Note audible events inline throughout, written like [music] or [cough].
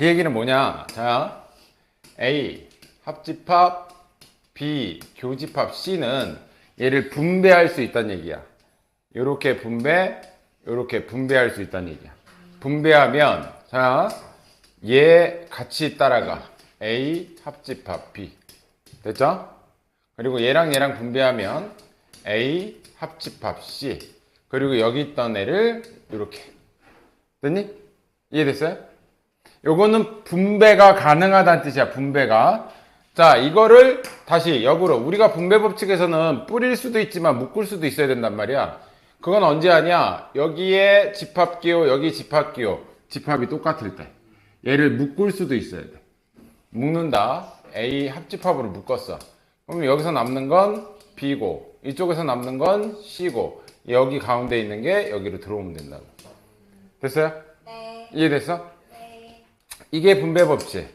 그 얘기는 뭐냐? 자, A 합집합, B 교집합, C는 얘를 분배할 수 있다는 얘기야. 요렇게 분배, 요렇게 분배할 수 있다는 얘기야. 분배하면 자, 얘 같이 따라가. A 합집합 B. 됐죠? 그리고 얘랑 얘랑 분배하면 A 합집합 C. 그리고 여기 있던 애를 이렇게. 됐니? 이해됐어요? 요거는 분배가 가능하다는 뜻이야. 분배가. 자, 이거를 다시 역으로 우리가 분배 법칙에서는 뿌릴 수도 있지만 묶을 수도 있어야 된단 말이야. 그건 언제 하냐? 여기에 집합 기호, 여기 집합 기호. 집합이 똑같을 때. 얘를 묶을 수도 있어야 돼. 묶는다. A 합집합으로 묶었어. 그럼 여기서 남는 건 B고, 이쪽에서 남는 건 C고, 여기 가운데 있는 게 여기로 들어오면 된다고. 됐어요? 네. 이해됐어? 네. 이게 분배 법칙.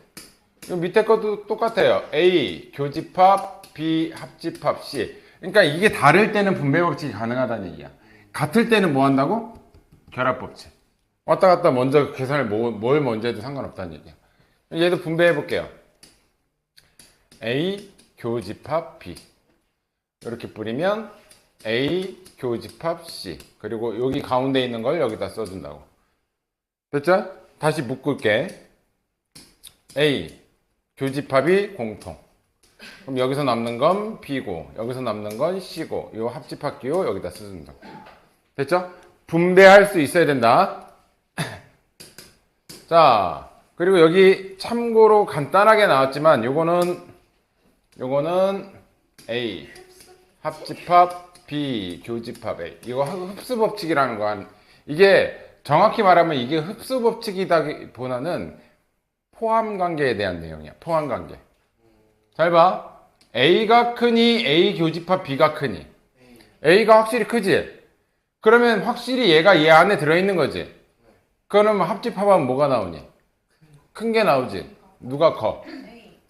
이 밑에 것도 똑같아요. A 교집합, B 합집합, C. 그러니까 이게 다를 때는 분배 법칙이 가능하다는 얘기야. 같을 때는 뭐 한다고? 결합 법칙. 왔다 갔다 먼저 계산을 뭐- 뭘 먼저 해도 상관없다는 얘기야. 얘도 분배해 볼게요. A 교집합 B. 이렇게 뿌리면 A 교집합 C. 그리고 여기 가운데 있는 걸 여기다 써준다고. 됐죠? 다시 묶을게. A 교집합이 공통. 그럼 여기서 남는 건 B고 여기서 남는 건 C고 요 합집합 기호 여기다 써준다. 됐죠? 분배할 수 있어야 된다. [clears throat] 자 그리고 여기 참고로 간단하게 나왔지만 요거는 요거는 A 합집합 B 교집합 A 이거 흡수 법칙이라는 거 한- 이게 정확히 말하면 이게 흡수 법칙이다기보다는 포함 관계에 대한 내용이야. 포함 관계. 잘 봐. A가 크니 A 교집합 B가 크니. A가 확실히 크지. 그러면 확실히 얘가 얘 안에 들어 있는 거지. 그러면 합집합하면 뭐가 나오니? 큰 게 나오지. 누가 커?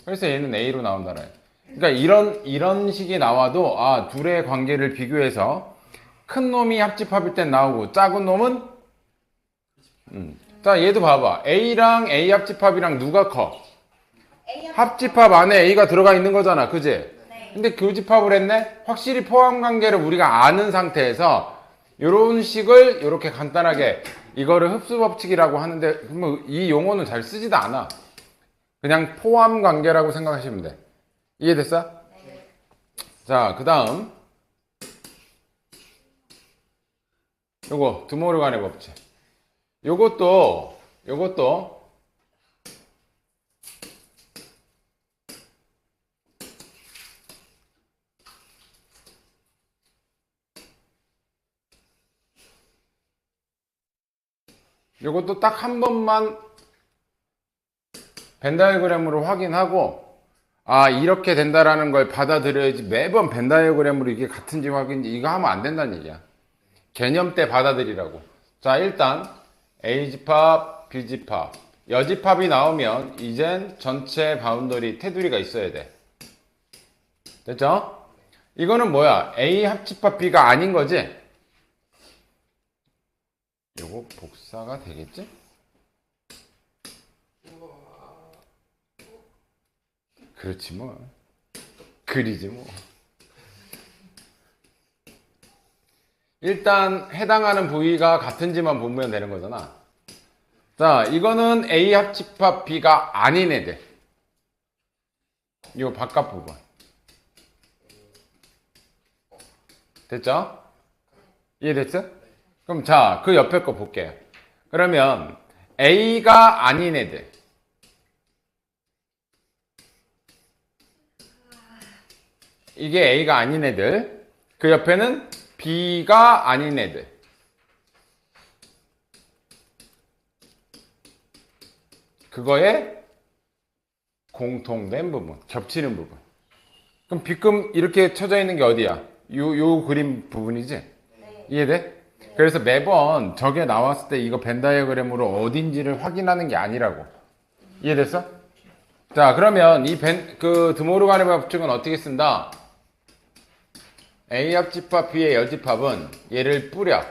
그래서 얘는 A로 나온다라. 그러니까 이런 이런 식이 나와도 아 둘의 관계를 비교해서 큰 놈이 합집합일 땐 나오고 작은 놈은 음. 자 얘도 봐봐 A랑 A 합집합이랑 누가 커? A 합. 합집합 안에 A가 들어가 있는 거잖아 그지? 네. 근데 교집합을 했네? 확실히 포함 관계를 우리가 아는 상태에서 이런 식을 이렇게 간단하게 이거를 흡수 법칙이라고 하는데 그러면 이 용어는 잘 쓰지도 않아. 그냥 포함 관계라고 생각하시면 돼. 이해됐어? 자, 그 다음. 요거, 드모르간의 법칙. 요것도, 요것도, 요것도 딱 한 번만 벤다이어그램으로 확인하고 아 이렇게 된다라는 걸 받아들여야지 매번 벤다이어그램으로 이게 같은지 확인지 이거 하면 안 된다는 얘기야. 개념 때 받아들이라고. 자 일단 A집합 B집합 여집합이 나오면 이젠 전체 바운더리 테두리가 있어야 돼 됐죠? 이거는 뭐야 A 합집합 B가 아닌 거지? 요거 복사가 되겠지? 그렇지 뭐 글이지 뭐 일단 해당하는 부위가 같은지만 보면 되는 거잖아 자 이거는 A 합집합 B가 아닌 애들 요 바깥 부분 됐죠? 이해됐어? 그럼 자, 그 옆에 거 볼게요. 그러면 A가 아닌 애들. 이게 A가 아닌 애들. 그 옆에는 B가 아닌 애들. 그거에 공통된 부분, 겹치는 부분. 그럼 B금 이렇게 쳐져 있는 게 어디야? 요, 요 그림 부분이지? 이해돼? 그래서 매번 저게 나왔을 때 이거 벤 다이어그램으로 어딘지를 확인하는 게 아니라고. 이해됐어? 자, 그러면 이 벤, 그 드모르간의 법칙은 어떻게 쓴다? A 합집합 B의 여집합은 얘를 뿌려.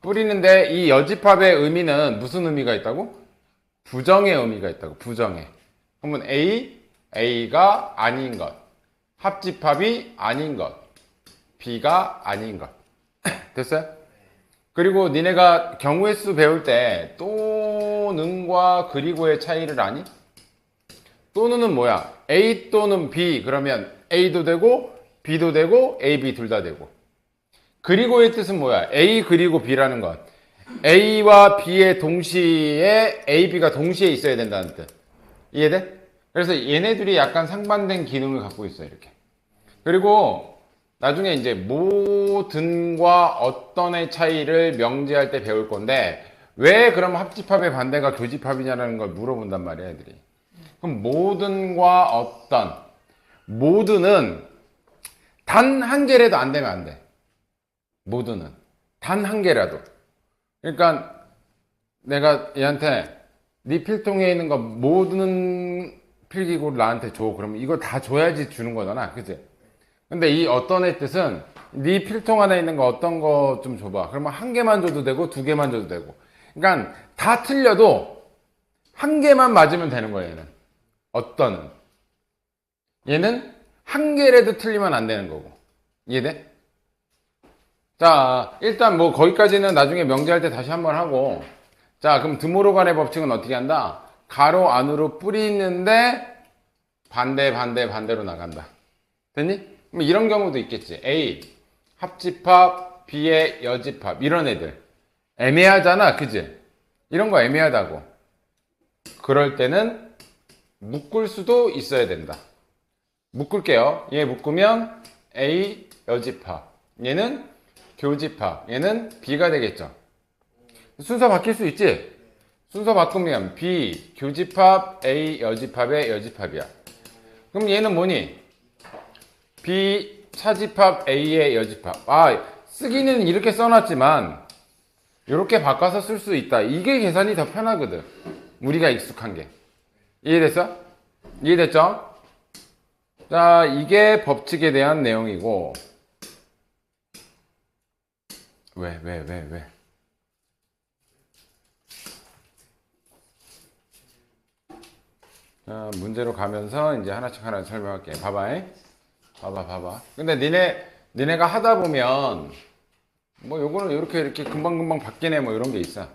뿌리는데 이 여집합의 의미는 무슨 의미가 있다고? 부정의 의미가 있다고 부정의 그러면 A A가 아닌 것 합집합이 아닌 것 B가 아닌 것 [coughs] 됐어요? 그리고 니네가 경우의 수 배울 때 또는과 그리고의 차이를 아니? 또는은 뭐야? A 또는 B 그러면 A도 되고 B도 되고 A, B 둘 다 되고 그리고의 뜻은 뭐야? A 그리고 B라는 것 A와 B의 동시에 A, B가 동시에 있어야 된다는 뜻 이해돼? 그래서 얘네들이 약간 상반된 기능을 갖고 있어요 이렇게 그리고 나중에 이제 모든과 어떤의 차이를 명제할 때 배울 건데 왜 그럼 합집합의 반대가 교집합이냐는 걸 물어본단 말이야 애들이 그럼 모든과 어떤 모든은 단 한 개라도 안 되면 안 돼. 모든은 단 한 개라도. 그러니까 내가 얘한테 네 필통에 있는 거 모든 필기구를 나한테 줘. 그러면 이거 다 줘야지 주는 거잖아. 그치? 근데 이 어떤 의 뜻은 네 필통 안에 있는 거 어떤 거 좀 줘봐. 그러면 한 개만 줘도 되고 두 개만 줘도 되고. 그러니까 다 틀려도 한 개만 맞으면 되는 거예요. 얘는. 어떤은. 얘는 한 개라도 틀리면 안 되는 거고. 이해돼? 자, 일단 뭐 거기까지는 나중에 명제할 때 다시 한번 하고. 자, 그럼 드모로간의 법칙은 어떻게 한다? 가로 안으로 뿌리는데 반대, 반대, 반대로 나간다. 됐니? 그럼 이런 경우도 있겠지. A, 합집합, B의 여집합. 이런 애들. 애매하잖아. 그지? 이런 거 애매하다고. 그럴 때는 묶을 수도 있어야 된다. 묶을게요. 얘 묶으면 A 여집합. 얘는 교집합. 얘는 B가 되겠죠. 순서 바뀔 수 있지? 순서 바꾸면 B 교집합, A 여집합의 여집합이야. 그럼 얘는 뭐니? B 차집합, A의 여집합. 아, 쓰기는 이렇게 써놨지만 이렇게 바꿔서 쓸 수 있다. 이게 계산이 더 편하거든. 우리가 익숙한 게. 이해됐어? 이해됐죠? 자, 이게 법칙에 대한 내용이고. 왜, 왜, 왜, 왜? 자, 문제로 가면서 이제 하나씩 하나 설명할게. 봐봐. 봐봐, 봐봐. 근데 니네, 니네가 하다 보면, 뭐 요거는 이렇게 이렇게 금방금방 바뀌네 뭐 이런 게 있어.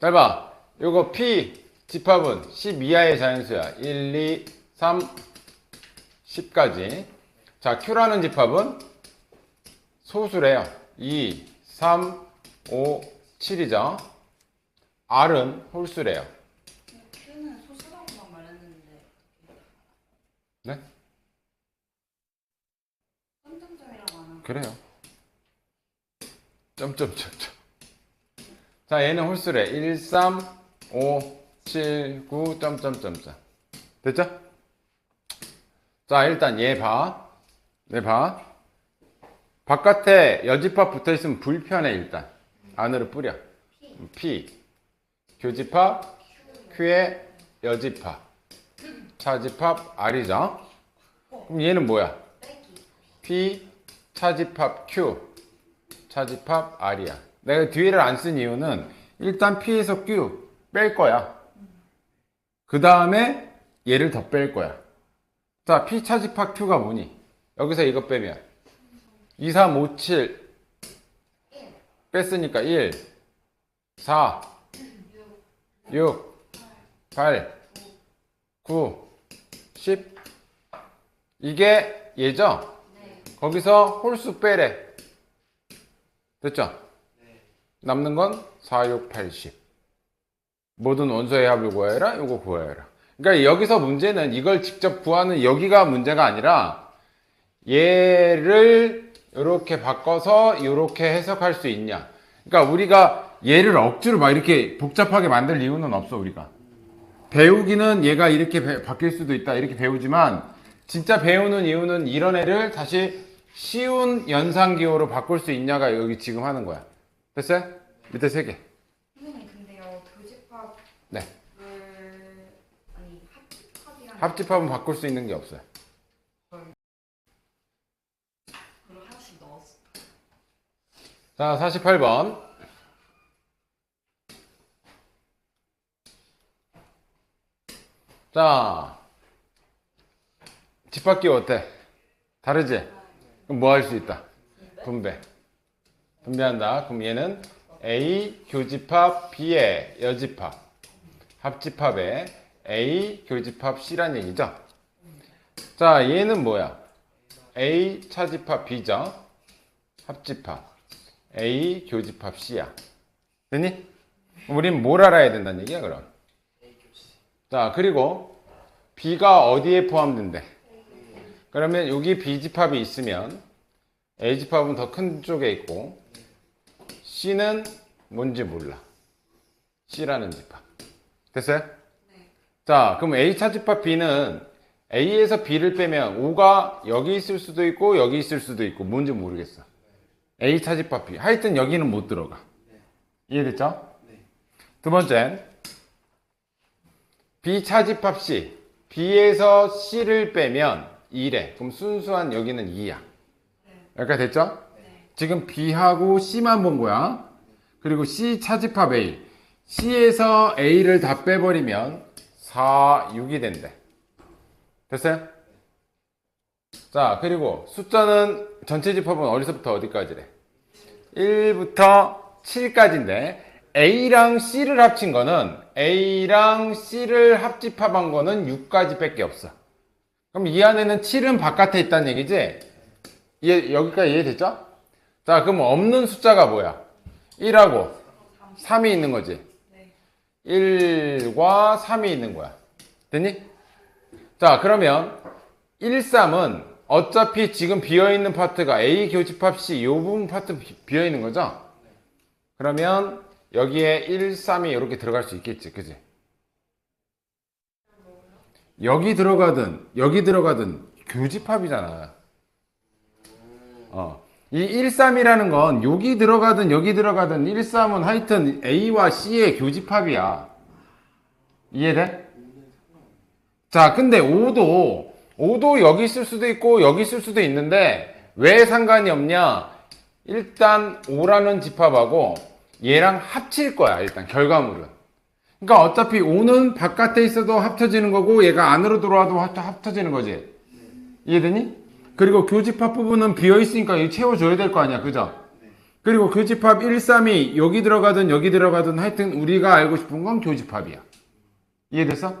잘 봐. 요거 P 집합은 10 이하의 자연수야. 1, 2, 3, 10까지. 자, Q라는 집합은 소수래요. 2, 3, 5, 7이죠. R은 홀수래요. 큐는 소수라고만 말했는데 네? 점점점이라고 안 하고 그래요. 점점점점. 자, 얘는 홀수래. 1, 3, 5, 7, 9, 점점점점. 됐죠? 자, 일단 얘 봐. 얘 봐. 바깥에 여집합 붙어 있으면 불편해, 일단. 안으로 뿌려. P. 교집합, Q의 여집합. 차집합, R이죠? 그럼 얘는 뭐야? P 차집합 Q 차집합 R이야. 내가 뒤에를 안 쓴 이유는 일단 P에서 Q 뺄 거야. 그 다음에 얘를 더 뺄 거야. 자, P 차집합 Q가 뭐니? 여기서 이거 빼면 2, 3, 5, 7 뺐으니까 1, 4, 6, 8, 9, 10 이게 얘죠? 거기서 홀수 빼래. 됐죠? 남는 건 4, 6, 8, 10. 모든 원소의 합을 구하여라. 요거 구하여라. 그러니까 여기서 문제는 이걸 직접 구하는 여기가 문제가 아니라 얘를 이렇게 바꿔서 이렇게 해석할 수 있냐. 그러니까 우리가 얘를 억지로 막 이렇게 복잡하게 만들 이유는 없어 우리가. 배우기는 얘가 이렇게 배- 바뀔 수도 있다 이렇게 배우지만 진짜 배우는 이유는 이런 애를 다시 쉬운 연상기호로 바꿀 수 있냐가 여기 지금 하는 거야. 됐어요? 밑에 세 개. 선생님 근데요 네. 아니 합집합이랑 합집합은 바꿀 수 있는 게 없어요. 그걸 하나씩 넣었어 자, 48번. 자, 집합기 어때? 다르지? 그럼 뭐 할 수 있다? 분배. 분배한다. 그럼 얘는 A 교집합 B의 여집합. 합집합에 A 교집합 C란 얘기죠? 자, 얘는 뭐야? A 차집합 B죠? 합집합. A 교집합 C야. 됐니? 우린 뭘 알아야 된다는 얘기야, 그럼? 자, 그리고 B가 어디에 포함된대? 그러면 여기 B집합이 있으면 A집합은 더 큰 쪽에 있고 C는 뭔지 몰라. C라는 집합. 됐어요? 자, 그럼 A 차 집합 B는 A에서 B를 빼면 O가 여기 있을 수도 있고 여기 있을 수도 있고 뭔지 모르겠어. A 차집합 B. 하여튼 여기는 못 들어가. 이해됐죠? 두 번째. B 차집합 C. B에서 C를 빼면 2래. 그럼 순수한 여기는 2야. 여기까지 됐죠? 지금 B하고 C만 본 거야. 그리고 C 차집합 A. C에서 A를 다 빼버리면 4, 6이 된대. 됐어요? 자, 그리고 숫자는 전체 집합은 어디서부터 어디까지래? 1부터 7까지인데 A랑 C를 합친 거는 A랑 C를 합집합한 거는 6까지 밖에 없어. 그럼 이 안에는 7은 바깥에 있다는 얘기지? 이해, 여기까지 이해됐죠? 자, 그럼 없는 숫자가 뭐야? 1하고 3이 있는 거지? 1과 3이 있는 거야. 됐니? 자, 그러면 1, 3은 어차피 지금 비어있는 파트가 A 교집합 C 이 부분 파트 비- 비어있는 거죠? 그러면 여기에 1, 3이 이렇게 들어갈 수 있겠지. 그지? 여기 들어가든 여기 들어가든 교집합이잖아. 어. 이 1, 3이라는 건 여기 들어가든 여기 들어가든 1, 3은 하여튼 A와 C의 교집합이야. 이해돼? 자, 근데 5도 5도 여기 있을 수도 있고 여기 있을 수도 있는데 왜 상관이 없냐? 일단 5라는 집합하고 얘랑 합칠 거야. 일단 결과물은. 그러니까 어차피 5는 바깥에 있어도 합쳐지는 거고 얘가 안으로 들어와도 합- 합쳐지는 거지. 이해되니? 그리고 교집합 부분은 비어 있으니까 이 채워줘야 될 거 아니야. 그죠? 그리고 교집합 1, 3이 여기 들어가든 여기 들어가든 하여튼 우리가 알고 싶은 건 교집합이야. 이해됐어?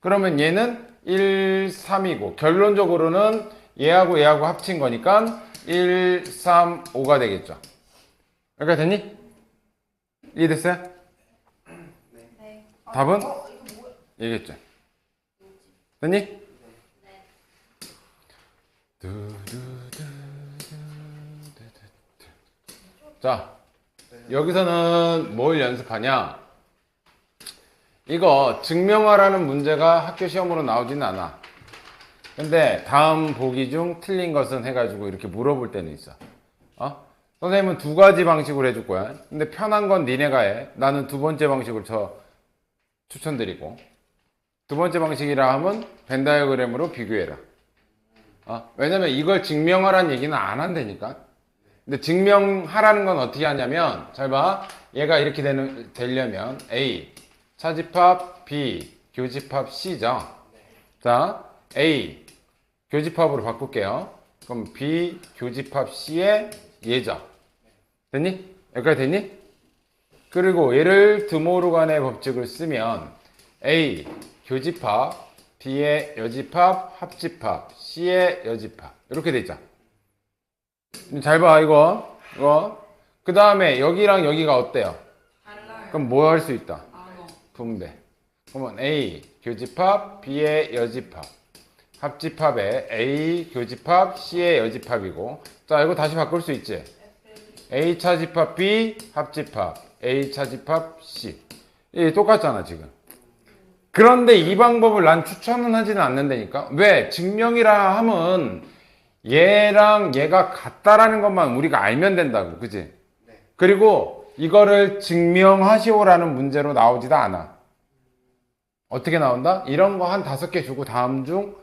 그러면 얘는 1, 3이고 결론적으로는 얘하고 얘하고 합친 거니까 1, 3, 5가 되겠죠. 여기가 됐니? 이해됐어요? 네. 답은? 어? 얘기했죠. 됐니? 자, 여기서는 뭘 연습하냐? 이거 증명하라는 문제가 학교 시험으로 나오지는 않아. 근데 다음 보기 중 틀린 것은 해가지고 이렇게 물어볼 때는 있어. 어? 선생님은 두 가지 방식으로 해줄 거야. 근데 편한 건 니네가 해. 나는 두 번째 방식을 쳐 추천드리고. 두 번째 방식이라 하면 벤다이어그램으로 비교해라. 어? 왜냐면 이걸 증명하라는 얘기는 안 한다니까. 근데 증명하라는 건 어떻게 하냐면, 잘 봐. 얘가 이렇게 되는, 되려면 A, 차집합 B, 교집합 C죠. 자, A, 교집합으로 바꿀게요. 그럼 B, 교집합 C의 예죠. 됐니? 여기까지 됐니? 그리고 얘를 드모르간의 법칙을 쓰면 A 교집합, B의 여집합, 합집합, C의 여집합 이렇게 돼 있죠. 잘 봐 이거 이거 그 다음에 여기랑 여기가 어때요? 달라요. 그럼 뭐 할 수 있다? 분배. 그러면 A 교집합, B의 여집합, 합집합에 A 교집합, C의 여집합이고. 자 이거 다시 바꿀 수 있지? A 차집합 B 합집합. A 차집합 C. 이 똑같잖아 지금. 그런데 이 방법을 난 추천은 하지는 않는다니까? 왜? 증명이라 하면 얘랑 얘가 같다라는 것만 우리가 알면 된다고 그지? 그리고 이거를 증명하시오라는 문제로 나오지도 않아 어떻게 나온다 이런 거 한 다섯 개 주고 다음 중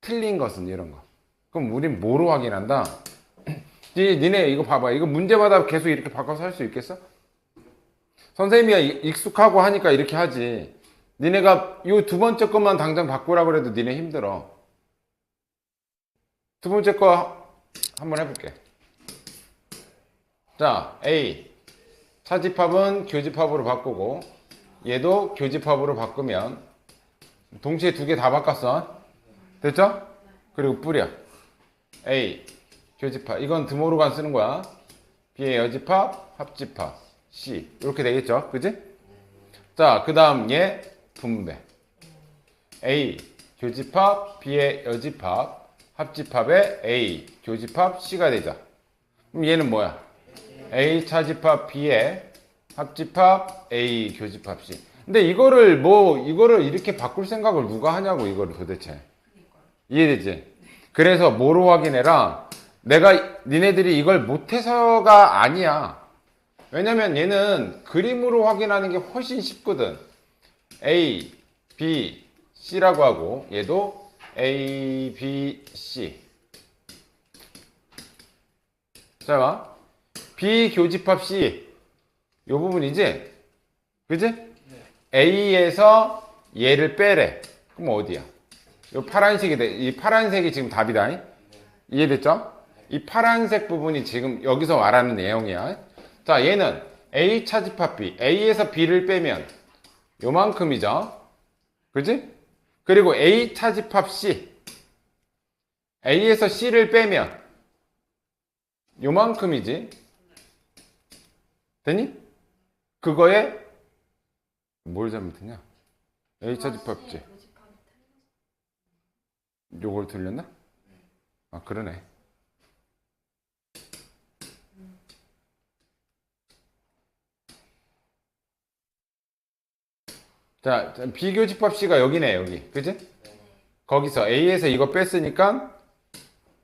틀린 것은 이런 거 그럼 우린 뭐로 확인한다 [clears throat] 니, 니네 이거 봐봐. 이거 문제마다 계속 이렇게 바꿔서 할 수 있겠어? 선생님이 익숙하고 하니까 이렇게 하지. 니네가 요 두 번째 것만 당장 바꾸라 그래도 니네 힘들어. 두 번째 거 한번 해볼게. 자, A. 차집합은 교집합으로 바꾸고, 얘도 교집합으로 바꾸면, 동시에 두 개 다 바꿨어. 됐죠? 그리고 뿌려. A. 교집합. 이건 드모르간 쓰는 거야. B의 여집합, 합집합. C. 이렇게 되겠죠? 그지? 자, 그 다음 얘 분배. A. 교집합, B의 여집합, 합집합의 A. 교집합 C가 되자. 그럼 얘는 뭐야? A 차집합 B의 합집합 A 교집합 C. 근데 이거를 뭐 이거를 이렇게 바꿀 생각을 누가 하냐고 이거를 도대체. 이해되지? 그래서 뭐로 확인해라? 내가 니네들이 이걸 못해서가 아니야. 왜냐면 얘는 그림으로 확인하는 게 훨씬 쉽거든. A, B, C라고 하고 얘도 A, B, C. 자, 봐. 비교집합 C. 요 부분이지? 그지? A에서 얘를 빼래. 그럼 어디야? 요 파란색이 돼. 이 파란색이 지금 답이다. 이해됐죠? 이 파란색 부분이 지금 여기서 말하는 내용이야. 자, 얘는 A 차집합 B. A에서 B를 빼면 요만큼이죠. 그지? 그리고 A 차집합 C. A에서 C를 빼면 요만큼이지. 되니? 그거에 뭘 잘못했냐? A 차집합 C. 요걸 틀렸나? 아, 그러네. 자, 자, 비교 집합 C가 여기네, 여기. 그지? 거기서 A에서 이거 뺐으니까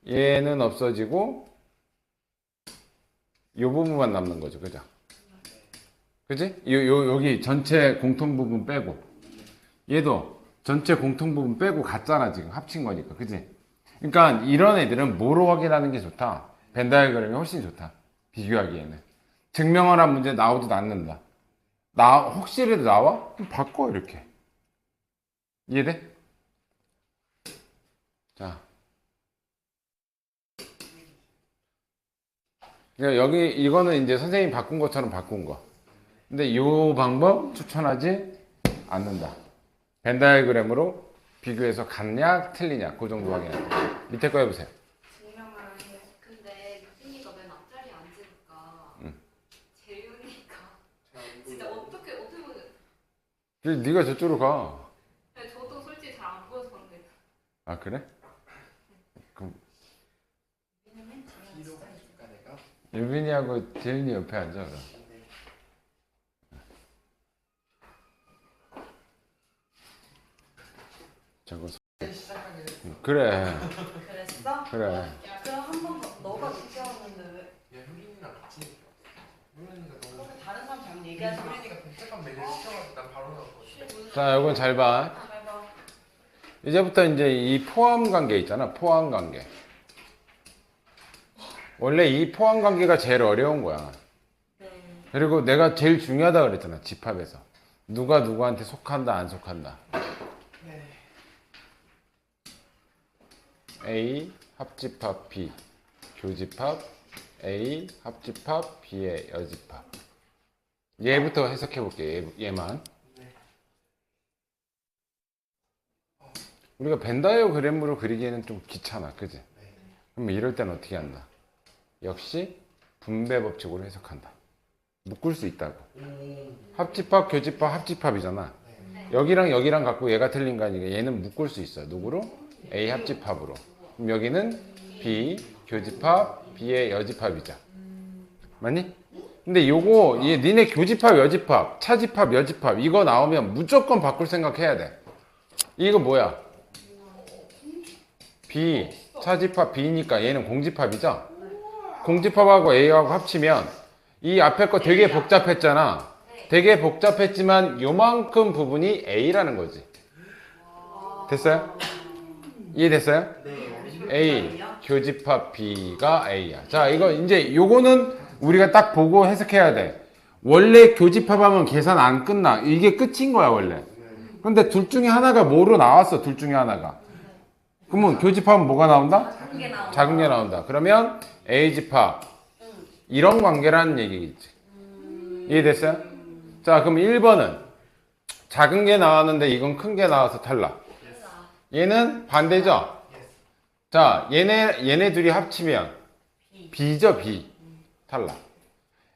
얘는 없어지고 요 부분만 남는 거죠. 그죠? 그지? 요, 요, 여기 전체 공통 부분 빼고 얘도 전체 공통 부분 빼고 갔잖아, 지금. 합친 거니까. 그지? 그러니까 이런 애들은 뭐로 확인하는 게 좋다? 벤다이그램이 훨씬 좋다. 비교하기에는. 증명하라는 문제 나오지도 않는다. 나 혹시라도 나와? 그럼 바꿔 이렇게. 이해돼? 자. 그러니까 여기 이거는 이제 선생님이 바꾼 것처럼 바꾼 거. 근데 이 방법 추천하지 않는다. 벤다이그램으로 비교해서 같냐 틀리냐 그 정도 확인해. 밑에 거 해보세요. 증명을 해. 근데 유빈이가 맨 앞자리에 앉으니까 응. 재윤이가 [laughs] 진짜 어떻게 어떻게 보면 그래서 네가 저쪽으로 가. 근데 저도 솔직히 잘 안 보여서 그런데 아 그래? 왜냐면 제가 진짜 해줄까 내가? 유빈이하고 재윤이 옆에 앉아 그럼. 저거 소- 시작하게 됐어. 그래 그랬어? 그래 그럼 한번 너가 늦게 왔는데 왜? 야 효린이랑 같이 얘기해. 효린이가 너무 그렇게 다른 사람 잘못 얘기하지 마. 효린이가 복잡한 메뉴 시켜가지고 난 바로 나왔거든. 자 이건 잘봐 잘 봐. 이제부터 이제 이 포함 관계 있잖아 포함 관계 원래 이 포함 관계가 제일 어려운 거야 네. 그리고 내가 제일 중요하다 그랬잖아 집합에서 누가 누구한테 속한다 안 속한다 A 합집합 B. 교집합 A 합집합 B의 여집합. 얘부터 해석해 볼게 얘, 만. 네. 우리가 벤다이어그램으로 그리기에는 좀 귀찮아. 그지? 네. 그럼 이럴 땐 어떻게 한다? 역시 분배 법칙으로 해석한다. 묶을 수 있다고. 오. 합집합 교집합 합집합이잖아. 네. 여기랑 여기랑 갖고 얘가 틀린 거 아니까 얘는 묶을 수 있어. 누구로? A 합집합으로 그럼 여기는 B 교집합 B의 여집합이자 맞니? 근데 요거 얘 니네 교집합 여집합 차집합 여집합 이거 나오면 무조건 바꿀 생각해야 돼 이거 뭐야 B 차집합 B니까 얘는 공집합이죠 공집합하고 A하고 합치면 이 앞에 거 되게 복잡했잖아 되게 복잡했지만 요만큼 부분이 A라는 거지 됐어요? 이해됐어요? 네. A 교집합 B가 A야. 자, 이거 이제 요거는 우리가 딱 보고 해석해야 돼. 원래 교집합하면 계산 안 끝나. 이게 끝인 거야, 원래. 근데 둘 중에 하나가 뭐로 나왔어? 둘 중에 하나가. 그러면 교집합은 뭐가 나온다? 작은 게 나온다. 작은 게 나온다. 그러면 A 집합 응. 이런 관계라는 얘기겠지. 이해됐어요? 자, 그럼 1번은 작은 게 나왔는데 이건 큰 게 나와서 탈락. 얘는 반대죠? 자, 얘네, 얘네 둘이 합치면 B죠, B. 탈락.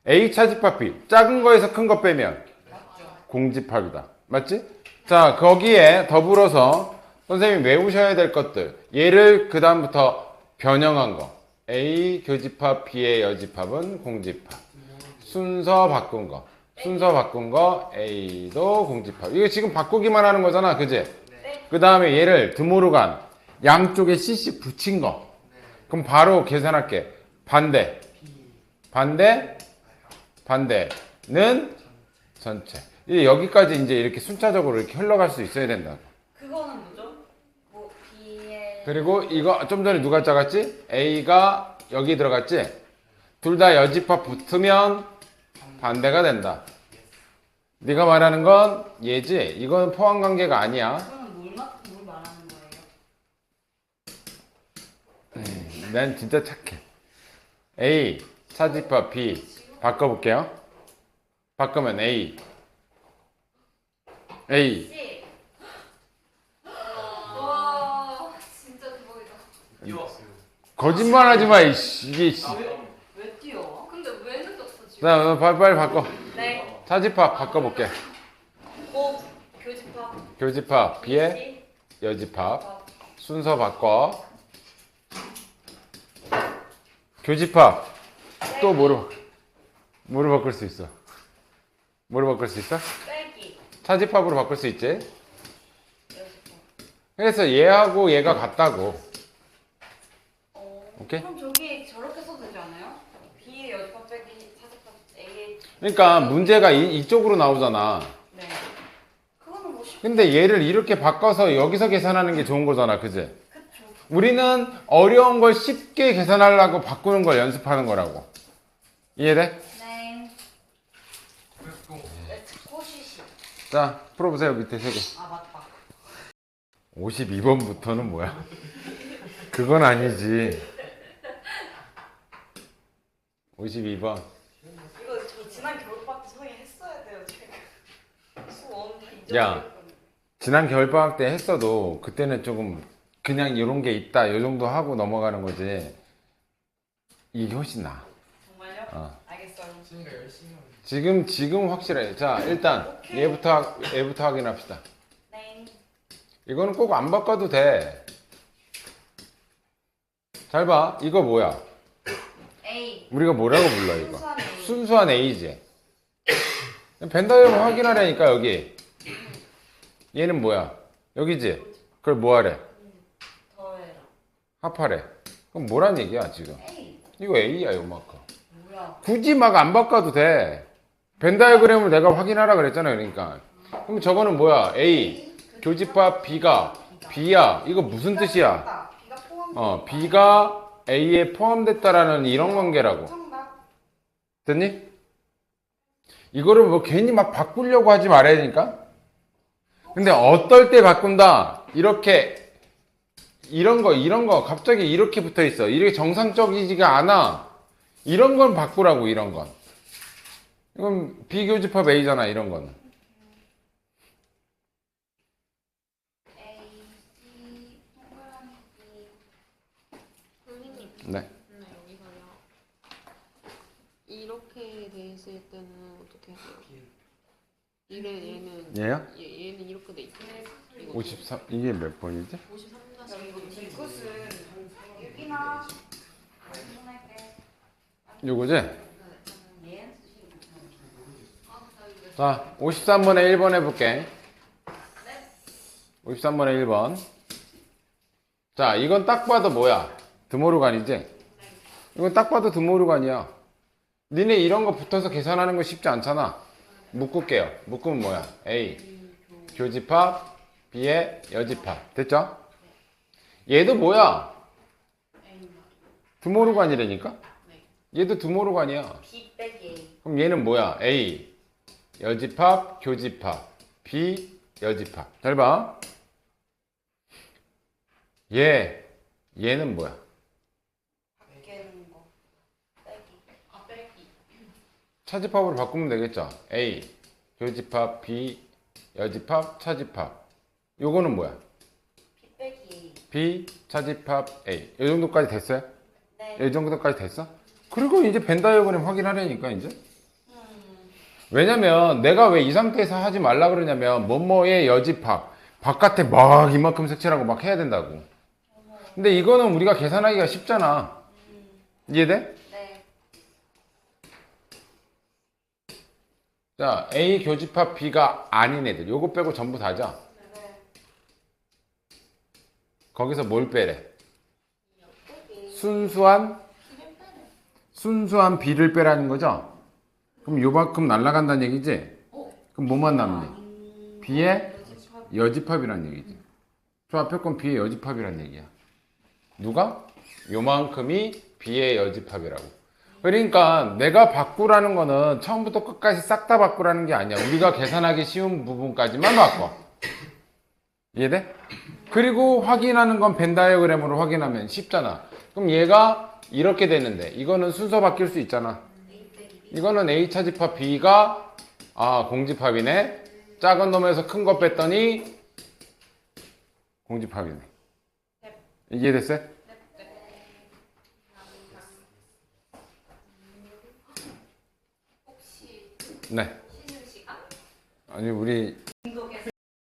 A 차집합 B. 작은 거에서 큰 거 빼면 공집합이다. 맞지? 자, 거기에 더불어서 선생님이 외우셔야 될 것들. 얘를 그다음부터 변형한 거. A 교집합 B의 여집합은 공집합. 순서 바꾼 거. 순서 바꾼 거 A도 공집합. 이거 지금 바꾸기만 하는 거잖아. 그지? 네. 그 다음에 얘를 드모르간 양쪽에 CC 붙인 거. 그럼 바로 계산할게. 반대. 반대. 반대는 전체. 이제 여기까지 이제 이렇게 순차적으로 이렇게 흘러갈 수 있어야 된다. 그거는 뭐죠? 뭐 B의 그리고 이거 좀 전에 누가 짜갔지? A가 여기 들어갔지? 둘 다 여집합 붙으면 반대가 된다. 네가 말하는 건 얘지? 이건 포함 관계가 아니야. 그러면 뭘, 마, 뭘 말하는 거예요? 난 진짜 착해. A 차집합 B 바꿔볼게요. 바꾸면 A A C. 와 진짜 대박이다. 이었어요. 거짓말하지 마 이씨 이게 씨. 왜 뛰어? 근데 왜 늦었어 지금? 자 어, 빨리 빨리 바꿔. 네. 차집합 바꿔볼게. 고 교집합 교집합 B의 C. 여집합 순서 바꿔. 교집합 또 뭐로 뭐로 바꿀 수 있어? 뭐로 바꿀 수 있어? 빼기 차집합으로 바꿀 수 있지? 그래서 얘하고 얘가 같다고. 어. 오케이? 그럼 저기 저렇게 써도 되지 않아요? B의 여집합 빼기 차집합 A의 그러니까 문제가 이, 이쪽으로 나오잖아. 네. 그거는 뭐 쉽. 근데 얘를 이렇게 바꿔서 여기서 계산하는 게 좋은 거잖아. 그지? 우리는 어려운 걸 쉽게 계산하려고 바꾸는 걸 연습하는 거라고. 이해돼? 네. 자, 풀어보세요. 밑에 세 개. 아 맞다. 52번부터는 뭐야? 그건 아니지. 52번. 이거 저 지난 겨울방학 때 선생님 했어야 돼요 제가. 수원 야. 지난 겨울방학 때 했어도 그때는 조금 그냥 이런 게 있다. 요 정도 하고 넘어가는 거지. 이게 훨씬 나아. 정말요? 어. 알겠어요. 열심히. 지금, 지금 확실해. 자, 일단 얘부터, 확- 얘부터 확인합시다. 네. 이거는 꼭 안 바꿔도 돼. 잘 봐. 이거 뭐야? A. 우리가 뭐라고 불러, 이거? 순수한 A. 순수한 A지. 벤다이어를 확인하라니까, 여기. 얘는 뭐야? 여기지? 그걸 뭐 하래? 합하래. 그럼 뭐란 얘기야, 지금? A. 이거 A야, 요만큼. 뭐야? 굳이 막 안 바꿔도 돼. 벤 다이어그램을 내가 확인하라 그랬잖아, 그러니까. 그럼 저거는 뭐야? A. 교집합 B가 B야. 이거 무슨 뜻이야? B가 포함. 어, B가 A에 포함됐다라는 이런 관계라고. 정답. 됐니? 이거를 뭐 괜히 막 바꾸려고 하지 말아야 되니까. 근데 어떨 때 바꾼다? 이렇게, 이런 거, 이런 거, 갑자기 이렇게 붙어 있어. 이렇게 정상적이지가 않아. 이런 건 바꾸라고, 이런 건. 이건 비교집합 A잖아, 이런 건. 네. 근데 여기서요. 이렇게 돼 있을 때는 어떻게 해요? 이래 얘는 얘요? 얘, 얘는 이렇게 돼 있고 이거 53, 이게 몇 번이지? 53 야, 다시 이거 뒤끝은 여기나 할게. 요거지? 얘. 자, 53번에 1번 해볼게. 53번에 1번. 자, 이건 딱 봐도 뭐야? 드모르간이지? 이건 딱 봐도 드모르간이야. 니네 이런 거 붙어서 계산하는 거 쉽지 않잖아. 묶을게요. 묶으면 뭐야? A. 교집합, B의 여집합. 됐죠? 얘도 뭐야? 얘도 드모르간이야. B 빼기 A. 그럼 얘는 뭐야? A 여집합, 교집합, B 여집합. 잘 봐. 얘, 얘는 뭐야? 밖에는 거 빼기. 아 빼기. 차집합으로 바꾸면 되겠죠? A, 교집합, B, 여집합, 차집합. 요거는 뭐야? 빼기. B, 차집합, A. 이 정도까지 됐어요? 네. 이 정도까지 됐어? 그리고 이제 벤 다이어그램 확인하려니까 이제. 음. 왜냐면 내가 왜 이 상태에서 하지 말라 그러냐면 뭐뭐의 여집합 바깥에 막 이만큼 색칠하고 막 해야 된다고. 근데 이거는 우리가 계산하기가 쉽잖아. 이해돼? 네. 자, A 교집합 B가 아닌 애들. 요거 빼고 전부 다죠. 네. 거기서 뭘 빼래? 순수한 순수한 B를 빼라는 거죠. 그럼 요만큼 날아간다는 얘기지? 그럼 뭐만 남니? B의 여집합이란 얘기지. 저 앞에 건 B의 여집합이란 얘기야. 누가? 요만큼이 B의 여집합이라고. 그러니까 내가 바꾸라는 거는 처음부터 끝까지 싹 다 바꾸라는 게 아니야. 우리가 계산하기 쉬운 부분까지만 바꿔. 이해돼? 그리고 확인하는 건 벤 다이어그램으로 확인하면 쉽잖아. 그럼 얘가 이렇게 되는데 이거는 순서 바뀔 수 있잖아. 이거는 A 차집합 B가 아 공집합이네. 작은 놈에서 큰 거 뺐더니 공집합이네. 이해됐어요? 네. 시간? 아니 우리